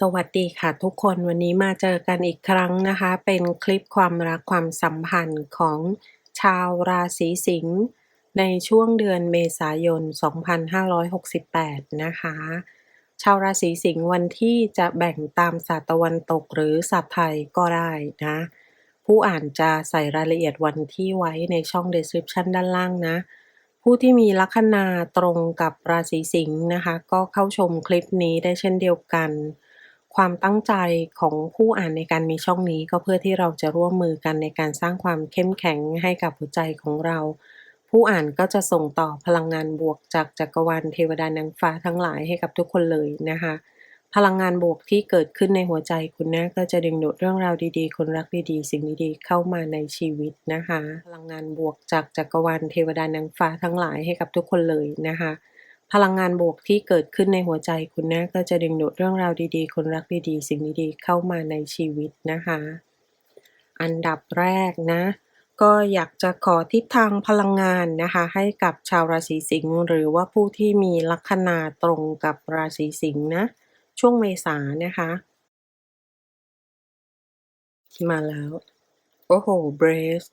สวัสดีค่ะทุกคนวันนี้มาเจอกันอีกครั้งนะคะ เป็นคลิปความรักความสัมพันธ์ของชาวราศีสิงห์ในช่วงเดือนเมษายน 2568 นะคะ ชาวราศีสิงห์วันที่จะแบ่งตามศาสตร์ตะวันตกหรือศาสตร์ไทยก็ได้นะ ผู้อ่านจะใส่รายละเอียดวันที่ไว้ในช่อง description ด้านล่างนะ ผู้ที่มีลัคนาตรงกับราศีสิงห์นะคะ ก็เข้าชมคลิปนี้ได้เช่นเดียวกัน ความตั้งใจของผู้อ่านในการมีช่องนี้ก็เพื่อที่เราจะร่วมมือกันในการสร้างความเข้มแข็งให้กับหัวใจของเรา ผู้อ่านก็จะส่งต่อพลังงานบวกจากจักรวาลเทวดานางฟ้าทั้งหลายให้กับทุกคนเลยนะคะ พลังงานบวกที่เกิดขึ้นในหัวใจคุณนะก็จะดึงดูดเรื่องราวดีๆ คนรักดีๆ สิ่งดีๆ เข้ามาในชีวิตนะคะ พลังงานบวกจากจักรวาลเทวดานางฟ้าทั้งหลายให้กับทุกคนเลยนะคะ พลังงานบวกที่เกิดขึ้นในหัวใจคุณนะก็จะดึงดูดเรื่องราวดีๆ คนรักดีๆ สิ่งดีๆ เข้ามาในชีวิตนะคะ อันดับแรกนะ ก็อยากจะขอทิศทางพลังงานนะคะ ให้กับชาวราศีสิงห์หรือว่าผู้ที่มีลัคนาตรงกับราศีสิงห์นะ ช่วงเมษานะคะ มาแล้ว โอ้โหเบรส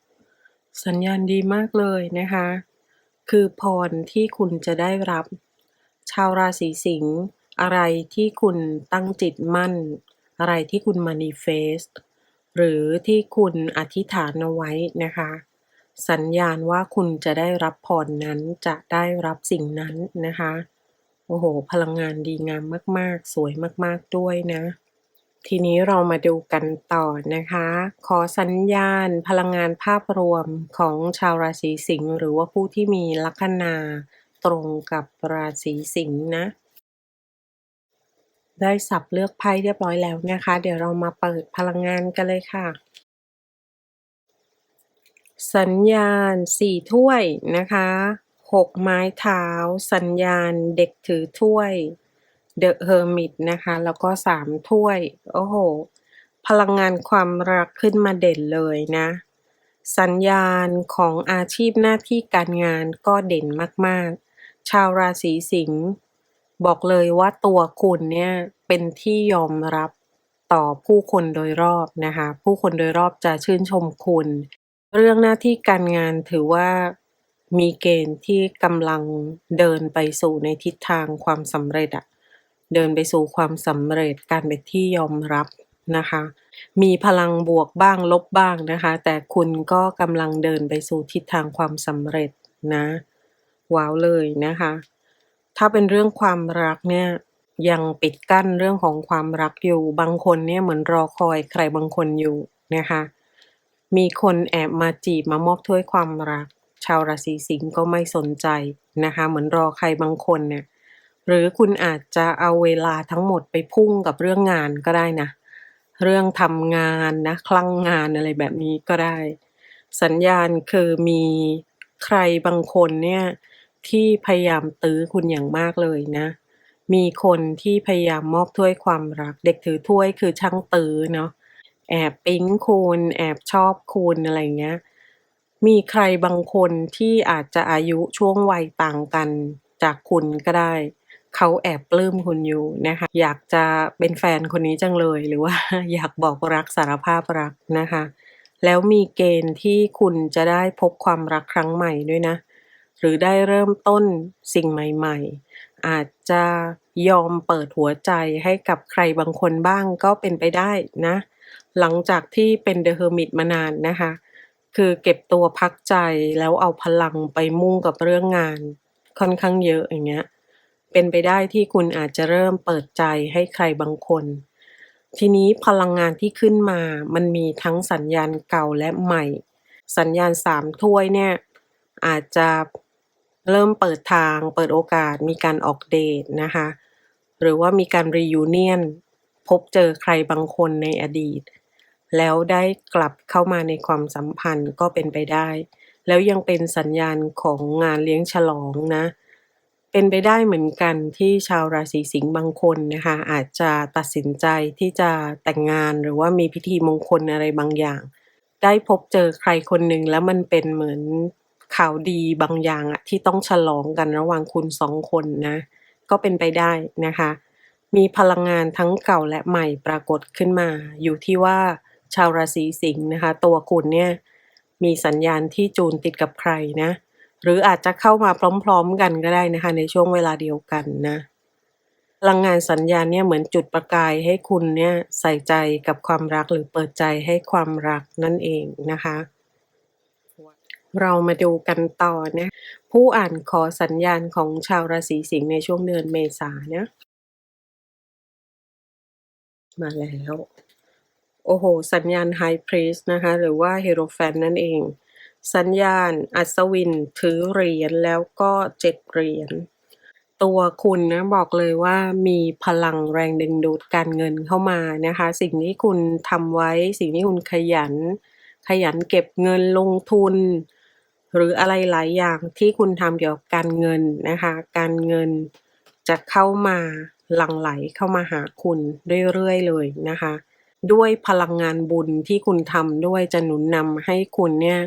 สัญญาณดีมากเลยนะคะ คือพรที่คุณจะได้รับ ชาวราศีสิงห์อะไรที่คุณตั้งจิตมั่น อะไรที่คุณมานิเฟสหรือที่คุณอธิษฐานเอาไว้นะคะ สัญญาณว่าคุณจะได้รับพรนั้นจะได้รับสิ่งนั้นนะคะ โอ้โห พลังงานดีงามมาก ๆ สวยมาก ๆ ด้วยนะ ทีนี้เรามาดูกันต่อนะคะ ขอสัญญาณพลังงานภาพรวมของชาวราศีสิงห์หรือว่าผู้ที่มีลัคนาตรงกับราศีสิงห์นะ ได้สับเลือกไพ่เรียบร้อยแล้วนะคะ เดี๋ยวเรามาเปิดพลังงานกันเลยค่ะ สัญญาณสี่ถ้วยนะคะหกไม้เท้า สัญญาณเด็กถือถ้วย The Hermit นะคะ แล้วก็สามถ้วย โอ้โห พลังงานความรักขึ้นมาเด่นเลยนะ สัญญาณของอาชีพหน้าที่การงานก็เด่นมากๆ ชาวราศีสิงห์บอกเลยว่าตัวคุณเนี่ยเป็นที่ยอมรับต่อผู้คนโดยรอบนะคะ ผู้คนโดยรอบจะชื่นชมคุณ เรื่องหน้าที่การงานถือว่ามีเกณฑ์ที่กำลังเดินไปสู่ในทิศทางความสำเร็จอะ เดินไปสู่ความสำเร็จการเป็นที่ยอมรับนะคะ มีพลังบวกบ้างลบบ้างนะคะ แต่คุณก็กำลังเดินไปสู่ทิศทางความสำเร็จนะว้าวเลยนะคะ ถ้าเป็นเรื่องความรักเนี่ยยังปิดกั้นเรื่องของความรักอยู่ บางคนเนี่ยเหมือนรอคอยใครบางคนอยู่นะคะ มีคนแอบมาจีบมามอบถ้วยความรัก ชาวราศีสิงห์ก็ไม่สนใจนะคะ เหมือนรอใครบางคนเนี่ย หรือคุณอาจจะเอาเวลาทั้งหมดไปพุ่งกับเรื่องงานก็ได้นะ เรื่องทำงานนะ คลั่งงานอะไรแบบนี้ก็ได้ สัญญาณคือมีใครบางคนเนี่ยที่พยายามตื้อคุณอย่างมากเลยนะ มีคนที่พยายามมอบถ้วยความรัก เด็กถือถ้วยคือช่างตื้อเนาะ แอบปิ๊งคุณ แอบชอบคุณอะไรเงี้ย มีใครบางคนที่อาจจะอายุช่วงวัยต่างกันจากคุณก็ได้ เขาแอบปลื้มคุณอยู่นะคะ อยากจะเป็นแฟนคนนี้จังเลย หรือว่าอยากบอกรักสารภาพรักนะคะ แล้วมีเกณฑ์ที่คุณจะได้พบความรักครั้งใหม่ด้วยนะ หรือได้เริ่มต้นสิ่งใหม่ ๆ อาจจะยอมเปิดหัวใจให้กับใครบางคนบ้างก็เป็นไปได้นะ หลังจากที่เป็นเดอะเฮอร์มิตมานานนะคะ คือเก็บตัวพักใจแล้วเอาพลังไปมุ่งกับเรื่องงานค่อนข้างเยอะอย่างเงี้ย เป็นไปได้ที่คุณอาจจะเริ่มเปิดใจให้ใครบางคน ทีนี้พลังงานที่ขึ้นมา มันมีทั้งสัญญาณเก่าและใหม่ สัญญาณสามถ้วยเนี่ยอาจจะเริ่มเปิดทาง เปิดโอกาส มีการออกเดทนะคะ หรือว่ามีการรียูเนียนพบเจอใครบางคนในอดีต แล้วได้กลับเข้ามาในความสัมพันธ์ก็เป็นไปได้ แล้วยังเป็นสัญญาณของงานเลี้ยงฉลองนะ เป็นไปได้เหมือนกันที่ชาวราศีสิงห์บางคนนะคะอาจจะตัดสินใจที่จะแต่งงานหรือว่ามีพิธีมงคลอะไรบางอย่าง ได้พบเจอใครคนหนึ่งแล้วมันเป็นเหมือนข่าวดีบางอย่างอะที่ต้องฉลองกันระหว่างคุณสองคนนะก็เป็นไปได้นะคะ มีพลังงานทั้งเก่าและใหม่ปรากฏขึ้นมา อยู่ที่ว่าชาวราศีสิงห์นะคะ ตัวคุณเนี่ยมีสัญญาณที่จูนติดกับใครนะ หรืออาจจะเข้ามาพร้อมๆกันก็ได้นะคะในช่วงเวลาเดียวกันนะพลังงานสัญญาณเนี่ยเหมือนจุดประกายให้คุณเนี่ยใส่ใจกับความรักหรือเปิดใจให้ความรักนั่นเองนะคะ เรามาดูกันต่อนะผู้อ่านขอสัญญาณของชาวราศีสิงห์ในช่วงเดือนเมษานะมาแล้ว โอ้โห สัญญาณไฮพรีสนะคะ หรือว่าเฮโรแฟนนั่นเอง สัญญาณ อัศวิน ถือเหรียญแล้วก็เจ็ดเหรียญ ตัวคุณนะบอกเลยว่ามีพลังแรงดึงดูดการเงินเข้ามานะคะ สิ่งที่คุณทำไว้ สิ่งที่คุณขยัน ขยันเก็บเงินลงทุน หรืออะไรหลายอย่างที่คุณทำเกี่ยวกับการเงินนะคะ การเงินจะเข้ามาหลั่งไหลเข้ามาหาคุณเรื่อยๆเลยนะคะ ด้วยพลังงานบุญที่คุณทำด้วยจะหนุนนำให้คุณเนี่ย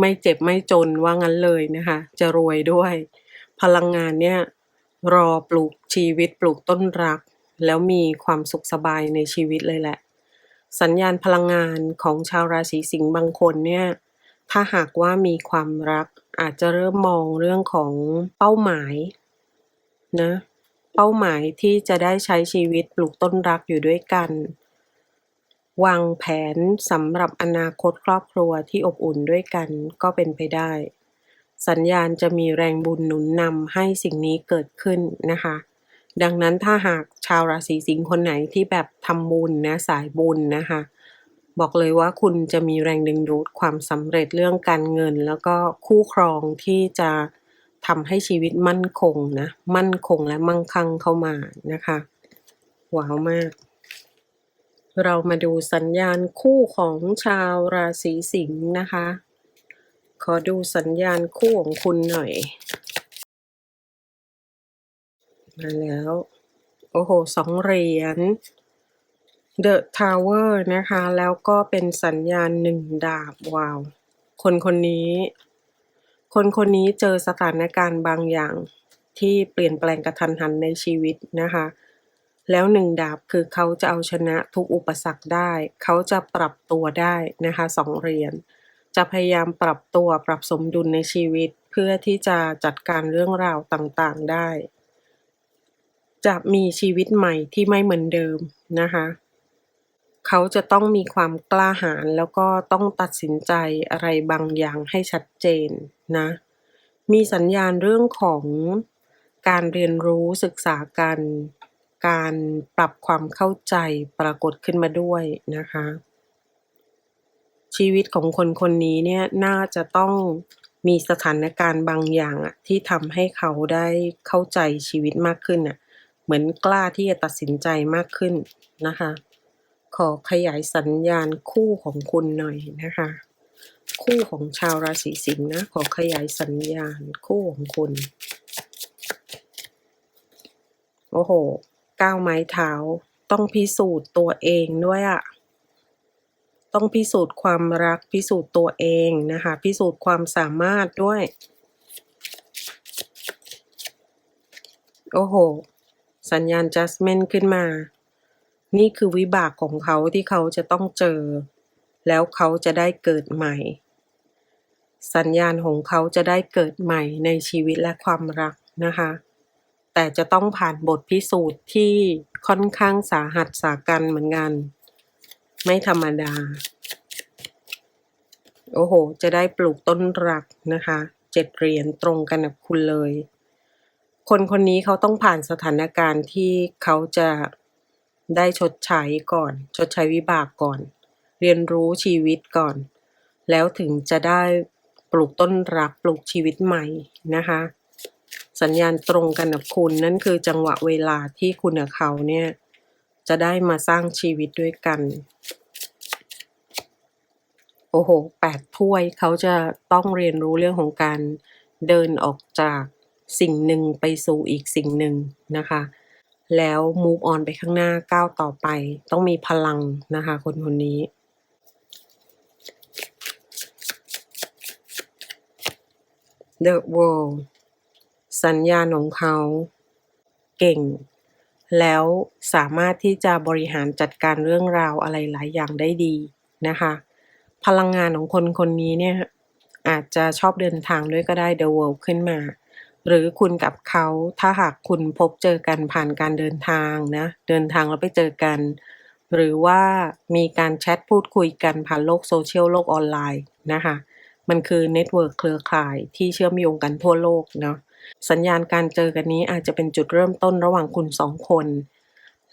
ไม่เจ็บไม่จนว่างั้นเลยนะคะ จะรวยด้วย พลังงานเนี่ยรอปลูกชีวิตปลูกต้นรัก แล้วมีความสุขสบายในชีวิตเลยแหละ สัญญาณพลังงานของชาวราศีสิงห์บางคนเนี่ยถ้าหากว่ามีความรักอาจจะเริ่มมองเรื่องของเป้าหมายนะเป้าหมายที่จะได้ใช้ชีวิตปลูกต้นรักอยู่ด้วยกัน วางแผนสำหรับอนาคตครอบครัวที่อบอุ่นด้วยกันก็เป็นไปได้ สัญญาณจะมีแรงบุญหนุนนำให้สิ่งนี้เกิดขึ้นนะคะ ดังนั้นถ้าหากชาวราศีสิงห์คนไหนที่แบบทำบุญนะสายบุญนะคะ บอกเลยว่าคุณจะมีแรงดึงดูดความสำเร็จเรื่องการเงิน แล้วก็คู่ครองที่จะทำให้ชีวิตมั่นคงนะ มั่นคงและมั่งคั่งเข้ามานะคะ ว้าวมาก เรามาดูสัญญาณคู่ของชาวราศีสิงห์นะคะ ขอดูสัญญาณคู่ของคุณหน่อย มาแล้ว โอ้โหสองเหรียญ The Tower นะคะ แล้วก็เป็นสัญญาณหนึ่งดาบว้าว คนคนนี้ คนคนนี้เจอสถานการณ์บางอย่างที่เปลี่ยนแปลงกระทันหันในชีวิตนะคะ แล้วหนึ่งดาบคือเขาจะเอาชนะทุกอุปสรรคได้ เขาจะปรับตัวได้นะคะสองเหรียญจะพยายามปรับตัวปรับสมดุลในชีวิตเพื่อที่จะจัดการเรื่องราวต่างๆได้ จะมีชีวิตใหม่ที่ไม่เหมือนเดิมนะคะเขาจะต้องมีความกล้าหาญแล้วก็ต้องตัดสินใจอะไรบางอย่างให้ชัดเจนนะ มีสัญญาณเรื่องของการเรียนรู้ศึกษากัน การปรับความเข้าใจปรากฏขึ้นมาด้วยนะคะ ชีวิตของคนคนนี้เนี่ยน่าจะต้องมีสถานการณ์บางอย่างอะที่ทำให้เขาได้เข้าใจชีวิตมากขึ้นอะเหมือนกล้าที่จะตัดสินใจมากขึ้นนะคะ ขอขยายสัญญาณคู่ของคุณหน่อยนะคะ คู่ของชาวราศีสิงห์นะขอขยายสัญญาณคู่ของคุณ โอ้โห ก้าวไม้เท้า ต้องพิสูจน์ตัวเองด้วยอะต้องพิสูจน์ความรักพิสูจน์ตัวเองนะคะ พิสูจน์ความสามารถด้วย โอ้โห สัญญาณ Judgment ขึ้นมา นี่คือวิบากของเขาที่เขาจะต้องเจอ แล้วเขาจะได้เกิดใหม่ สัญญาณของเขาจะได้เกิดใหม่ในชีวิตและความรักนะคะ แต่จะต้องผ่านบทพิสูจน์ที่ค่อนข้างสาหัสสากันเหมือนกัน ไม่ธรรมดา โอ้โห จะได้ปลูกต้นรักนะคะเจ็ดเหรียญตรงกันกับคุณเลย คนคนนี้เขาต้องผ่านสถานการณ์ที่เขาจะได้ชดใช้ก่อน ชดใช้วิบากก่อน เรียนรู้ชีวิตก่อน แล้วถึงจะได้ปลูกต้นรักปลูกชีวิตใหม่นะคะ สัญญาณตรงกันกับคุณนั่นคือจังหวะเวลาที่คุณกับเขาเนี่ยจะได้มาสร้างชีวิตด้วยกัน โอ้โหแปดถ้วยเขาจะต้องเรียนรู้เรื่องของการเดินออกจากสิ่งหนึ่งไปสู่อีกสิ่งหนึ่งนะคะ แล้ว move on ไปข้างหน้าก้าวต่อไป ต้องมีพลังนะคะ คนคนนี้ The World สัญญาณของเขาเก่ง แล้วสามารถที่จะบริหารจัดการเรื่องราวอะไรหลายอย่างได้ดีนะคะ พลังงานของคนคนนี้เนี่ยอาจจะชอบเดินทางด้วยก็ได้ The World ขึ้นมา หรือคุณกับเขาถ้าหากคุณพบเจอกันผ่านการเดินทางนะเดินทางแล้วไปเจอกัน หรือว่ามีการแชทพูดคุยกันผ่านโลกโซเชียลโลกออนไลน์นะคะมันคือเน็ตเวิร์กเครือข่ายที่เชื่อมโยงกันทั่วโลกเนาะ สัญญาณการเจอกันนี้อาจจะเป็นจุดเริ่มต้นระหว่างคุณสองคน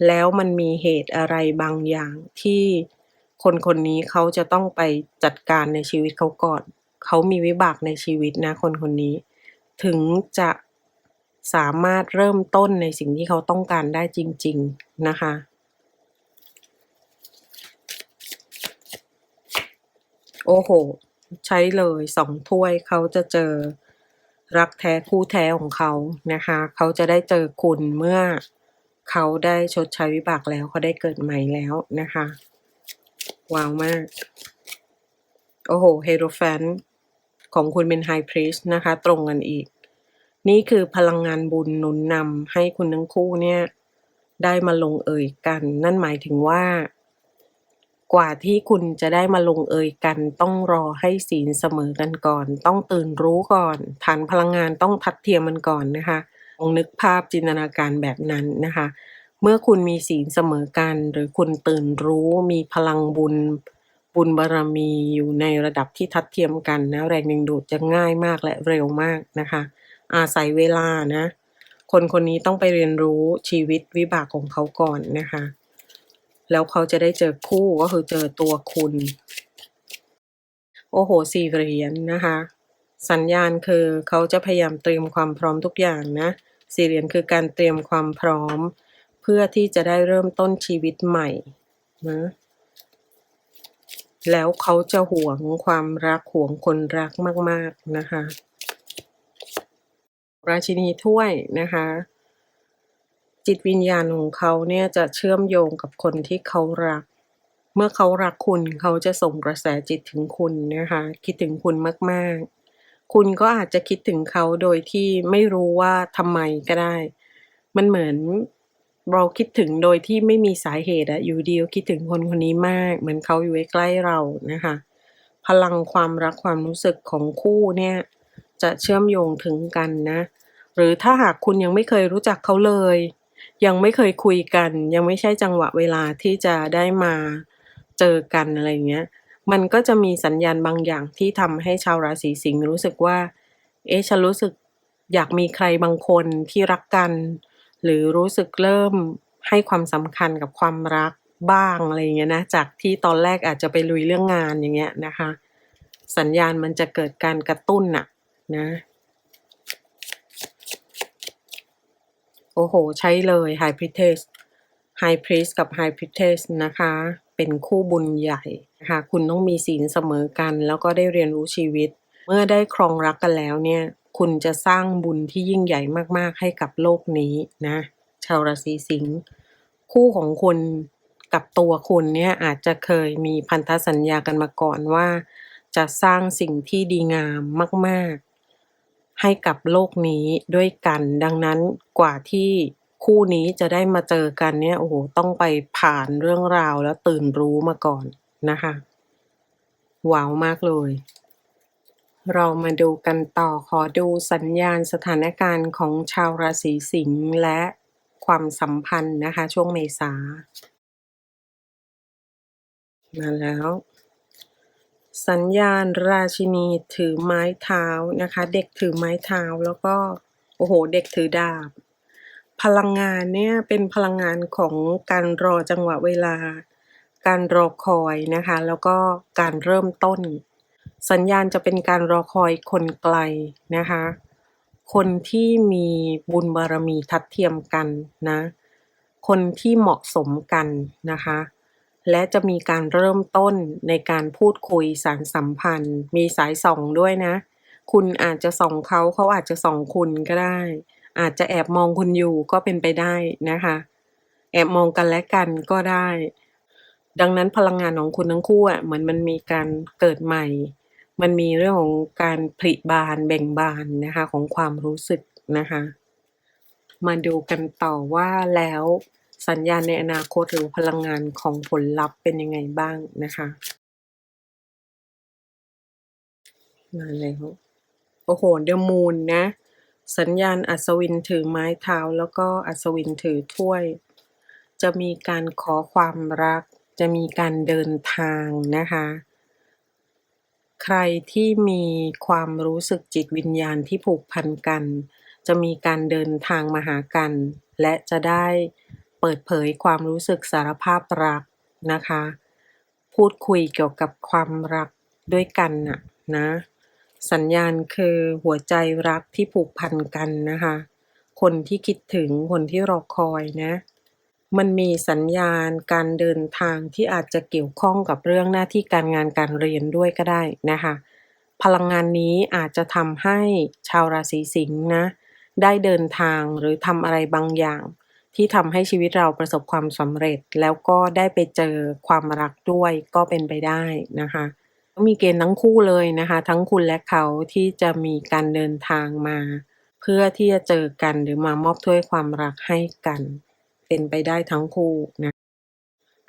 แล้วมันมีเหตุอะไรบางอย่างที่คนคนนี้เขาจะต้องไปจัดการในชีวิตเขาก่อน เขามีวิบากในชีวิตนะคนคนนี้ ถึงจะสามารถเริ่มต้นในสิ่งที่เขาต้องการได้จริง ๆ นะคะโอ้โห ใช้เลยสองถ้วยเขาจะเจอ รักแท้คู่แท้ของเขานะคะ เขาจะได้เจอคุณเมื่อเขาได้ชดใช้วิบากแล้วเขาได้เกิดใหม่แล้วนะคะว้าวมาก โอ้โหเฮโรแฟนของคุณเป็นไฮพรีสนะคะ ตรงกันอีก นี่คือพลังงานบุญหนุนนำให้คุณทั้งคู่เนี่ย ได้มาลงเอ่ยกัน นั่นหมายถึงว่า กว่าที่คุณจะได้มาลงเอยกัน ต้องรอให้ศีลเสมอกันก่อน ต้องตื่นรู้ก่อนฐานพลังงานต้องทัดเทียมมันก่อนนะคะลองนึกภาพจินตนาการแบบนั้นนะคะ เมื่อคุณมีศีลเสมอกัน หรือคุณตื่นรู้มีพลังบุญบุญบารมีอยู่ในระดับที่ทัดเทียมกันนะแรงดึงดูดจะง่ายมากและเร็วมากนะคะ อาศัยเวลานะ คนคนนี้ต้องไปเรียนรู้ชีวิตวิบากของเขาก่อนนะคะ แล้วเขาจะได้เจอคู่ก็คือเจอตัวคุณ โอ้โหสี่เหรียญนะคะ สัญญาณคือเขาจะพยายามเตรียมความพร้อมทุกอย่างนะสี่เหรียญคือการเตรียมความพร้อม เพื่อที่จะได้เริ่มต้นชีวิตใหม่นะแล้วเขาจะหวงความรักหวงคนรักมาก ๆ นะคะ ราชินีถ้วยนะคะ จิตวิญญาณของเขาเนี่ยจะเชื่อมโยงกับคนที่เขารัก เมื่อเขารักคุณเขาจะส่งกระแสจิตถึงคุณนะคะคิดถึงคุณมากๆ คุณก็อาจจะคิดถึงเขาโดยที่ไม่รู้ว่าทำไมก็ได้ มันเหมือนเราคิดถึงโดยที่ไม่มีสาเหตุอะอยู่ดีคิดถึงคนคนนี้มาก เหมือนเขาอยู่ใกล้เรานะคะ พลังความรักความรู้สึกของคู่เนี่ยจะเชื่อมโยงถึงกันนะ หรือถ้าหากคุณยังไม่เคยรู้จักเขาเลย ยังไม่เคยคุยกัน ยังไม่ใช่จังหวะเวลาที่จะได้มาเจอกันอะไรเงี้ย มันก็จะมีสัญญาณบางอย่างที่ทำให้ชาวราศีสิงห์รู้สึกว่า เอ๊ะฉันรู้สึกอยากมีใครบางคนที่รักกัน หรือรู้สึกเริ่มให้ความสำคัญกับความรักบ้างอะไรเงี้ยนะ จากที่ตอนแรกอาจจะไปลุยเรื่องงานอย่างเงี้ยนะคะ สัญญาณมันจะเกิดการกระตุ้นน่ะนะ อ้โห ใช้เลย High Priestess High Priest กับ High Priestess นะคะ เป็นคู่บุญใหญ่นะคะคุณต้องมีศีลเสมอกัน แล้วก็ได้เรียนรู้ชีวิต เมื่อได้ครองรักกันแล้วเนี่ย คุณจะสร้างบุญที่ยิ่งใหญ่มาก ๆ ให้กับโลกนี้นะ ชาวราศีสิงห์คู่ของคุณกับตัวคุณเนี่ยอาจจะเคยมีพันธสัญญากันมาก่อนว่า จะสร้างสิ่งที่ดีงามมาก ๆ ให้กับโลกนี้ด้วยกัน ดังนั้นกว่าที่คู่นี้จะได้มาเจอกันเนี่ยโอ้โหต้องไปผ่านเรื่องราวแล้วตื่นรู้มาก่อนนะคะว้าวมากเลย เรามาดูกันต่อขอดูสัญญาณสถานการณ์ของชาวราศีสิงห์และความสัมพันธ์นะคะ ช่วงเมษามาแล้ว สัญญาณราชินีถือไม้เท้านะคะ เด็กถือไม้เท้าแล้วก็โอ้โห เด็กถือดาบ พลังงานเนี่ยเป็นพลังงานของการรอจังหวะเวลา การรอคอยนะคะ แล้วก็การเริ่มต้น สัญญาณจะเป็นการรอคอยคนไกลนะคะ คนที่มีบุญบารมีทัดเทียมกันนะ คนที่เหมาะสมกันนะคะ และจะมีการเริ่มต้นในการพูดคุยสารสัมพันธ์ มีสายส่องด้วยนะ คุณอาจจะส่องเขาเขาอาจจะส่องคุณก็ได้ อาจจะแอบมองคุณอยู่ก็เป็นไปได้นะคะ แอบมองกันและกันก็ได้ ดังนั้นพลังงานของคุณทั้งคู่อะเหมือนมันมีการเกิดใหม่ มันมีเรื่องของการผลิบานเบ่งบานนะคะของความรู้สึกนะคะ มาดูกันต่อว่าแล้ว สัญญาณในอนาคตหรือพลังงานของผลลัพธ์เป็นยังไงบ้างนะคะมาแล้วโอ้โหเดอะมูนนะ สัญญาณอัศวินถือไม้เท้าแล้วก็อัศวินถือถ้วย จะมีการขอความรัก จะมีการเดินทางนะคะ ใครที่มีความรู้สึกจิตวิญญาณที่ผูกพันกัน จะมีการเดินทางมาหากัน และจะได้ เปิดเผยความรู้สึกสารภาพรักนะคะ พูดคุยเกี่ยวกับความรักด้วยกันน่ะนะ สัญญาณคือหัวใจรักที่ผูกพันกันนะคะ คนที่คิดถึงคนที่รอคอยนะ มันมีสัญญาณการเดินทางที่อาจจะเกี่ยวข้องกับเรื่องหน้าที่การงานการเรียนด้วยก็ได้นะคะ พลังงานนี้อาจจะทำให้ชาวราศีสิงห์นะได้เดินทางหรือทำอะไรบางอย่าง ที่ทำให้ชีวิตเราประสบความสำเร็จ แล้วก็ได้ไปเจอความรักด้วยก็เป็นไปได้นะคะมีเกณฑ์ทั้งคู่เลยนะคะ ทั้งคุณและเขาที่จะมีการเดินทางมา เพื่อที่จะเจอกันหรือมามอบถ้วยความรักให้กัน เป็นไปได้ทั้งคู่นะ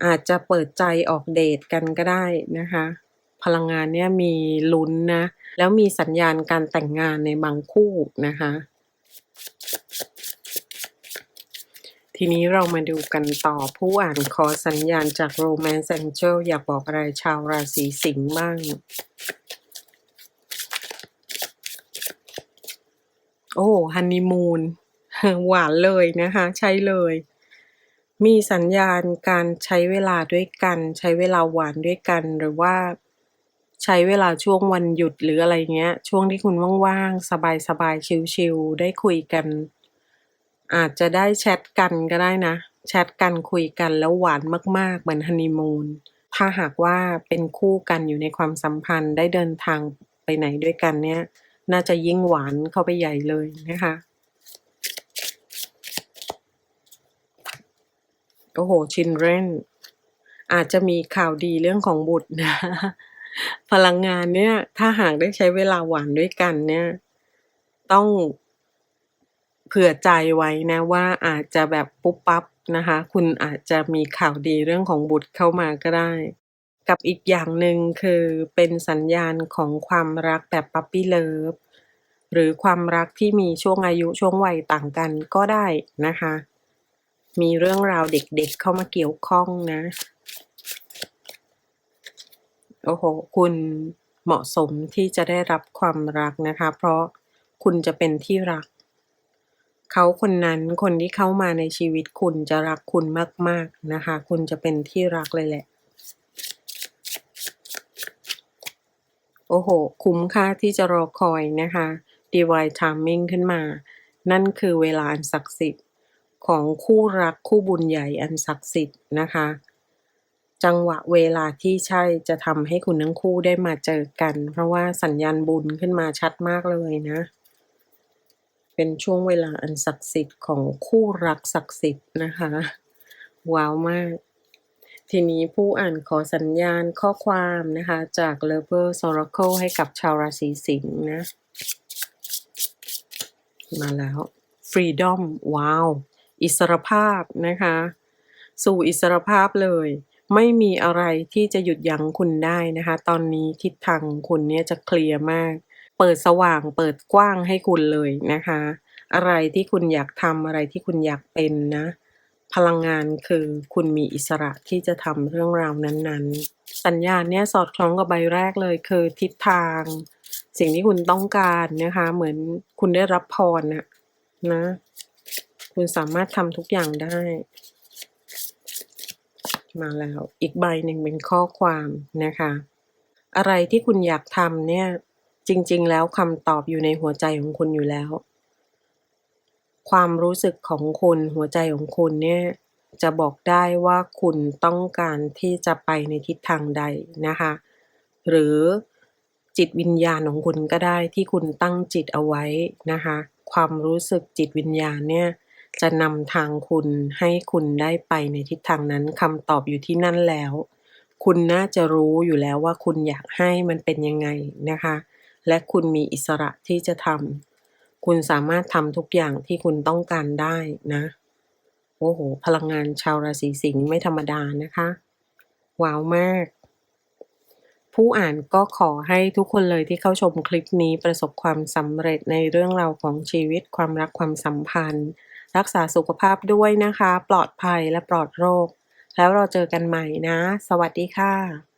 อาจจะเปิดใจออกเดทกันก็ได้นะคะ พลังงานเนี่ยมีลุ้นนะ แล้วมีสัญญาณการแต่งงานในบางคู่นะคะ ทีนี้เรามาดูกันต่อผู้อ่านขอสัญญาณจาก Romance Angel อยากบอกอะไรชาวราศีสิงห์บ้าง โอ้ฮันนีมูนหวานเลยนะคะ ใช่เลย มีสัญญาณการใช้เวลาด้วยกัน ใช้เวลาหวานด้วยกันหรือว่าใช้เวลาช่วงวันหยุดหรืออะไรเงี้ย ช่วงที่คุณว่างๆ สบายๆ ชิลๆ ได้คุยกัน อาจจะได้แชทกันก็ได้นะ แชทกันคุยกันแล้วหวานมาก ๆ เหมือนฮันนีมูนถ้าหากว่าเป็นคู่กันอยู่ในความสัมพันธ์ได้เดินทางไปไหนด้วยกันเนี่ย น่าจะยิ่งหวานเข้าไปใหญ่เลยนะคะโอ้โหชินเรนอาจจะมีข่าวดีเรื่องของบุตรนะ พลังงานเนี่ย ถ้าหากได้ใช้เวลาหวานด้วยกันเนี่ย ต้อง เผื่อใจไว้นะว่าอาจจะแบบปุ๊บปั๊บนะคะ คุณอาจจะมีข่าวดีเรื่องของบุตรเข้ามาก็ได้ กับอีกอย่างหนึ่งคือเป็นสัญญาณของความรักแบบ Puppy Love หรือความรักที่มีช่วงอายุช่วงวัยต่างกันก็ได้นะคะ มีเรื่องราวเด็กๆเข้ามาเกี่ยวข้องนะ โอ้โห คุณเหมาะสมที่จะได้รับความรักนะคะ เพราะคุณจะเป็นที่รัก เขาคนนั้นคนที่เข้ามาในชีวิตคุณจะรักคุณมาก ๆนะคะ คุณจะเป็นที่รักเลยแหละ โอ้โห คุ้มค่าที่จะรอคอยนะคะ Divine Timing ขึ้นมา นั่นคือเวลาอันศักดิ์สิทธิ์ของคู่รักคู่บุญใหญ่อันศักดิ์สิทธิ์นะคะ จังหวะเวลาที่ใช่จะทำให้คุณทั้งคู่ได้มาเจอกัน เพราะว่าสัญญาณบุญขึ้นมาชัดมากเลยนะ เป็นช่วงเวลาอันศักดิ์สิทธิ์ของคู่รักศักดิ์สิทธิ์นะคะ ว้าวมาก ทีนี้ผู้อ่านขอสัญญาณข้อความนะคะ จาก Lover Oracle ให้กับชาวราศีสิงห์นะ มาแล้ว Freedom ว้าว อิสรภาพนะคะ สู่อิสรภาพเลยไม่มีอะไรที่จะหยุดยั้งคุณได้นะคะ ตอนนี้ทิศทางของคุณเนี่ยจะเคลียร์มาก เปิดสว่างเปิดกว้างให้คุณเลยนะคะ อะไรที่คุณอยากทำอะไรที่คุณอยากเป็นนะ พลังงานคือคุณมีอิสระที่จะทำเรื่องราวนั้นๆ สัญญาณเนี่ยสอดคล้องกับใบแรกเลยคือทิศทาง สิ่งที่คุณต้องการนะคะ เหมือนคุณได้รับพรนะนะ คุณสามารถทำทุกอย่างได้ มาแล้วอีกใบหนึ่งเป็นข้อความนะคะ อะไรที่คุณอยากทำเนี่ย จริง ๆ แล้วคำตอบอยู่ในหัวใจของคุณอยู่แล้ว ความรู้สึกของคุณหัวใจของคุณเนี่ยจะบอกได้ว่าคุณต้องการที่จะไปในทิศทางใดนะคะ หรือจิตวิญญาณของคุณก็ได้ที่คุณตั้งจิตเอาไว้นะคะ ความรู้สึกจิตวิญญาณเนี่ยจะนำทางคุณให้คุณได้ไปในทิศทางนั้นคำตอบอยู่ที่นั่นแล้ว คุณน่าจะรู้อยู่แล้วว่าคุณอยากให้มันเป็นยังไงนะคะ และคุณมีอิสระที่จะทำคุณสามารถทำทุกอย่างที่คุณต้องการได้นะ โอ้โฮพลังงานชาวราศีสิงห์ไม่ธรรมดานะคะ ว้าวมาก ผู้อ่านก็ขอให้ทุกคนเลยที่เข้าชมคลิปนี้ประสบความสำเร็จในเรื่องราวของชีวิตความรักความสัมพันธ์ รักษาสุขภาพด้วยนะคะ ปลอดภัยและปลอดโรค แล้วเราเจอกันใหม่นะ สวัสดีค่ะ